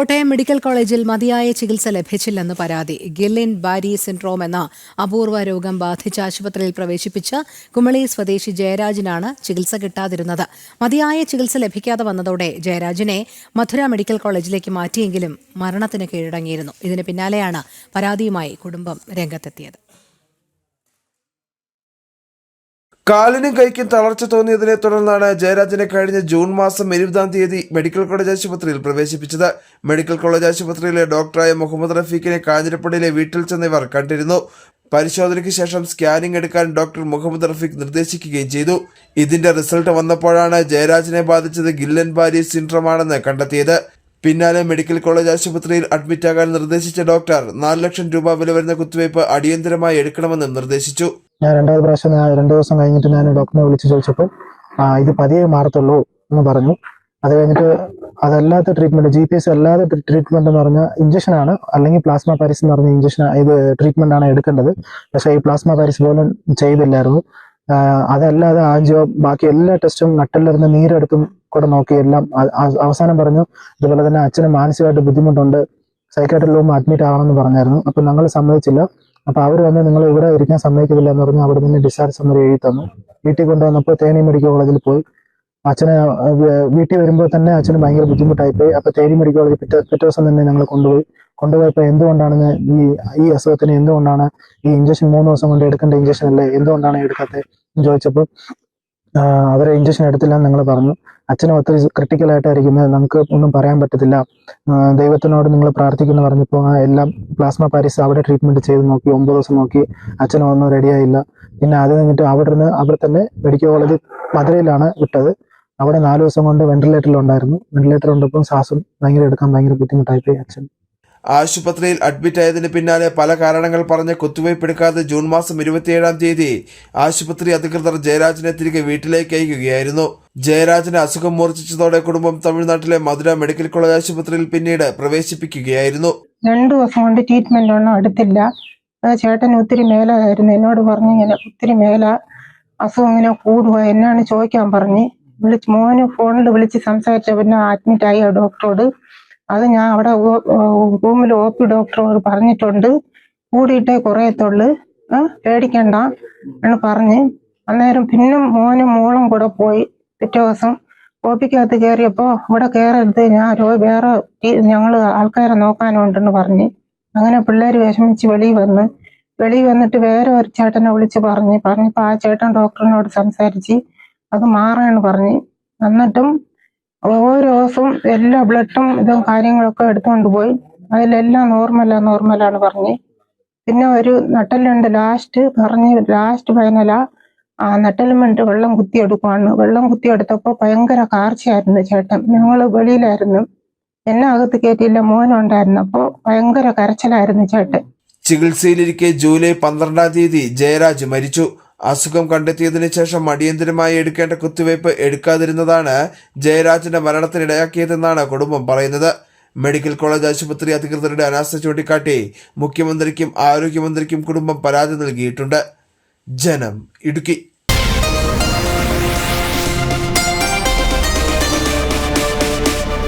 Kottayam medical കോളേജിൽ മതിയായ ചികിത്സ ലഭിച്ചില്ലെന്ന് പരാതി. ഗില്ലിൻ ബാരി സിൻഡ്രോം എന്ന അപൂർവ രോഗം ബാധിച്ച ആശുപത്രിയിൽ പ്രവേശിപ്പിച്ച കുമളി സ്വദേശി ജയരാജിനാണ് ചികിത്സ കിട്ടാതിരുന്നത്. മതിയായ ചികിത്സ ലഭിക്കാതെ വന്നതോടെ ജയരാജിനെ മധുര മെഡിക്കൽ കോളേജിലേക്ക് മാറ്റിയെങ്കിലും മരണത്തിന് കീഴടങ്ങിയിരുന്നു. ഇതിന് പിന്നാലെയാണ് പരാതിയുമായി കുടുംബം രംഗത്തെത്തിയത്. കാലിനും കൈക്കും തളർച്ച തോന്നിയതിനെ തുടർന്നാണ് ജയരാജനെ കഴിഞ്ഞ ജൂൺ മാസം ഇരുപതാം തീയതി മെഡിക്കൽ കോളേജ് ആശുപത്രിയിൽ പ്രവേശിപ്പിച്ചത്. മെഡിക്കൽ കോളേജ് ആശുപത്രിയിലെ ഡോക്ടറായ മുഹമ്മദ് റഫീഖിനെ കാഞ്ഞിരപ്പള്ളിയിലെ വീട്ടിൽ ചെന്നിവർ കണ്ടിരുന്നു. പരിശോധനയ്ക്ക് ശേഷം സ്കാനിംഗ് എടുക്കാൻ ഡോക്ടർ മുഹമ്മദ് റഫീഖ് നിർദ്ദേശിക്കുകയും ചെയ്തു. ഇതിന്റെ റിസൾട്ട് വന്നപ്പോഴാണ് ജയരാജനെ ബാധിച്ചത് ഗില്ലൻ ബാരി സിൻഡ്രമാണെന്ന് കണ്ടെത്തിയത്. പിന്നാലെ മെഡിക്കൽ കോളേജ് ആശുപത്രിയിൽ അഡ്മിറ്റാകാൻ നിർദ്ദേശിച്ച ഡോക്ടർ നാല് ലക്ഷം രൂപ വില വരുന്ന കുത്തിവയ്പ് അടിയന്തരമായി എടുക്കണമെന്നും നിർദ്ദേശിച്ചു. ഞാൻ രണ്ടാമത് പ്രാവശ്യം രണ്ടു ദിവസം കഴിഞ്ഞിട്ട് ഞാൻ ഡോക്ടറിനെ വിളിച്ച് ചോദിച്ചപ്പോൾ ഇത് പതിയെ മാറത്തുള്ളൂ എന്ന് പറഞ്ഞു. അത് കഴിഞ്ഞിട്ട് അതല്ലാത്ത ട്രീറ്റ്മെന്റ് ജി പി എസ് അല്ലാതെ ട്രീറ്റ്മെന്റ് എന്ന് പറഞ്ഞാൽ ഇഞ്ചക്ഷൻ ആണ്. അല്ലെങ്കിൽ പ്ലാസ്മ പാരിസ് എന്ന് പറഞ്ഞ ഇഞ്ചക്ഷൻ ഇത് ട്രീറ്റ്മെന്റ് ആണ് എടുക്കേണ്ടത്. പക്ഷേ ഈ പ്ലാസ്മ പാരിസ് പോലും ചെയ്തില്ലായിരുന്നു. അതല്ലാതെ ആഞ്ചിയോ ബാക്കി എല്ലാ ടെസ്റ്റും നട്ടെല്ലിരുന്ന് നീരെടുത്തും കൂടെ നോക്കി എല്ലാം അവസാനം പറഞ്ഞു ഇതുപോലെ തന്നെ അച്ഛന് മാനസികമായിട്ട് ബുദ്ധിമുട്ടുണ്ട്. സൈക്കാട്രി റൂം അഡ്മിറ്റ് ആവണമെന്ന് പറഞ്ഞായിരുന്നു. അപ്പൊ ഞങ്ങൾ സമ്മതിച്ചില്ല. അപ്പോൾ അവർ വന്ന് നിങ്ങൾ ഇവിടെ ഇരിക്കാൻ സമ്മതിക്കുന്നില്ല എന്ന് പറഞ്ഞ് അവിടെ നിന്ന് ഡിസ്ചാർജ് സമ്മതി എഴുതി തന്നു. വീട്ടിൽ കൊണ്ടുവന്നപ്പോൾ തേനി മെഡിക്കൽ കോളേജിൽ പോയി. അച്ഛനെ വീട്ടിൽ വരുമ്പോൾ തന്നെ അച്ഛന് ഭയങ്കര ബുദ്ധിമുട്ടായി പോയി. അപ്പൊ തേനി മെഡിക്കൽ കോളേജിൽ പിറ്റേ പിറ്റേ ദിവസം തന്നെ ഞങ്ങൾ കൊണ്ടുപോയി. കൊണ്ടുപോയപ്പോൾ എന്തുകൊണ്ടാണ് ഈ ഈ അസുഖത്തിന് എന്തുകൊണ്ടാണ് ഈ ഇഞ്ചക്ഷൻ മൂന്ന് ദിവസം കൊണ്ട് എടുക്കേണ്ട ഇഞ്ചക്ഷൻ അല്ലേ? എന്തുകൊണ്ടാണ് എടുക്കാത്തത് ചോദിച്ചപ്പോൾ അവരെ ഇഞ്ചക്ഷൻ എടുത്തില്ല എന്ന് നിങ്ങൾ പറഞ്ഞു. അച്ഛനും ഒത്തിരി ക്രിട്ടിക്കൽ ആയിട്ടായിരിക്കുന്നത് നമുക്ക് ഒന്നും പറയാൻ പറ്റത്തില്ല. ദൈവത്തിനോട് നിങ്ങൾ പ്രാർത്ഥിക്കുന്നു പറഞ്ഞപ്പോൾ ആ എല്ലാം പ്ലാസ്മ പാരീസ് അവിടെ ട്രീറ്റ്മെന്റ് ചെയ്ത് നോക്കി. ഒമ്പത് ദിവസം നോക്കി. അച്ഛനും ഒന്നും റെഡിയായില്ല പിന്നെ അത് കഴിഞ്ഞിട്ട് അവിടെ നിന്ന് അവിടെ തന്നെ മെഡിക്കൽ കോളേജ് മധുരയിലാണ് വിട്ടത്. അവിടെ നാല് ദിവസം കൊണ്ട് വെന്റിലേറ്ററിൽ ഉണ്ടായിരുന്നു. വെന്റിലേറ്റർ ഉണ്ടപ്പോൾ ശ്വാസം ഭയങ്കര എടുക്കാൻ ഭയങ്കര ബുദ്ധിമുട്ടായിപ്പോയി അച്ഛൻ. ആശുപത്രിയിൽ അഡ്മിറ്റ് ആയതിന് പിന്നാലെ പല കാരണങ്ങൾ പറഞ്ഞ് കുത്തിവയ്പ് എടുക്കാതെ ജൂൺ മാസം ഇരുപത്തിയേഴാം തീയതി ആശുപത്രി അധികൃതർ ജയരാജനെ തിരികെ വീട്ടിലേക്ക് അയക്കുകയായിരുന്നു. ജയരാജന് അസുഖം മൂർച്ഛിച്ചതോടെ കുടുംബം തമിഴ്നാട്ടിലെ മധുര മെഡിക്കൽ കോളേജ് ആശുപത്രിയിൽ പിന്നീട് പ്രവേശിപ്പിക്കുകയായിരുന്നു. രണ്ടു ദിവസം കൊണ്ട് ട്രീറ്റ്മെന്റ് ഒന്നും എടുത്തില്ല. ചേട്ടൻ ഒത്തിരി മേലായിരുന്നു. എന്നോട് പറഞ്ഞു ഇങ്ങനെ ഒത്തിരി മേല. അസുഖം ഇങ്ങനെ കൂടുക എന്നാണ് ചോദിക്കാൻ പറഞ്ഞ് വിളിച്ച് മോന് ഫോണിൽ വിളിച്ച് സംസാരിച്ച പിന്നെ അഡ്മിറ്റ് ആ ഡോക്ടറോട് അത് ഞാൻ അവിടെ റൂമിൽ ഒ പി ഡോക്ടർ പറഞ്ഞിട്ടുണ്ട്. കൂടിയിട്ടേ കുറയത്തുള്ളു. പേടിക്കണ്ട എന്ന് പറഞ്ഞ് അന്നേരം പിന്നെ മോനും മോളും കൂടെ പോയി പിറ്റേ ദിവസം ഒ പിക്കകത്ത് കയറിയപ്പോ ഇവിടെ കയറരുത് ഞാൻ വേറെ ഞങ്ങൾ ആൾക്കാരെ നോക്കാനുണ്ടെന്ന് പറഞ്ഞ് അങ്ങനെ പിള്ളേര് വിഷമിച്ച് വെളിയിൽ വന്ന് വെളിയിൽ വന്നിട്ട് വേറെ ഒരു ചേട്ടനെ വിളിച്ച് പറഞ്ഞ് പറഞ്ഞപ്പോ ആ ചേട്ടൻ ഡോക്ടറിനോട് സംസാരിച്ച് അത് മാറാന്ന് പറഞ്ഞ്. എന്നിട്ടും ഓരോ ദിവസവും എല്ലാ ബ്ലഡും ഇതും കാര്യങ്ങളൊക്കെ എടുത്തുകൊണ്ട് പോയി. അതിലെല്ലാം നോർമലാ നോർമലാണ് പറഞ്ഞ്. പിന്നെ ഒരു നട്ടലുണ്ട് ലാസ്റ്റ് പറഞ്ഞ് ലാസ്റ്റ് ഫൈനലാ ആ. നട്ടലുമുണ്ട് വെള്ളം കുത്തിയെടുക്കുവാണ്. വെള്ളം കുത്തിയെടുത്തപ്പോ ഭയങ്കര കാർച്ചയായിരുന്നു ചേട്ടൻ. ഞങ്ങൾ വെളിയിലായിരുന്നു. എന്നെ അകത്ത് കയറ്റിയില്ല മോനുണ്ടായിരുന്നു. അപ്പോ ഭയങ്കര കരച്ചിലായിരുന്നു ചേട്ടൻ. ചികിത്സയിലിരിക്കെ ജൂലൈ പന്ത്രണ്ടാം തീയതി ജയരാജ് മരിച്ചു. അസുഖം കണ്ടെത്തിയതിനു ശേഷം അടിയന്തരമായി എടുക്കേണ്ട കുത്തിവയ്പ് എടുക്കാതിരുന്നതാണ് ജയരാജന്റെ മരണത്തിനിടയാക്കിയതെന്നാണ് കുടുംബം പറയുന്നത്. മെഡിക്കൽ കോളേജ് ആശുപത്രി അധികൃതരുടെ അനാസ്ഥ ചൂണ്ടിക്കാട്ടി മുഖ്യമന്ത്രിക്കും ആരോഗ്യമന്ത്രിക്കും കുടുംബം പരാതി നൽകിയിട്ടുണ്ട്. ജനം ഇടുക്കി.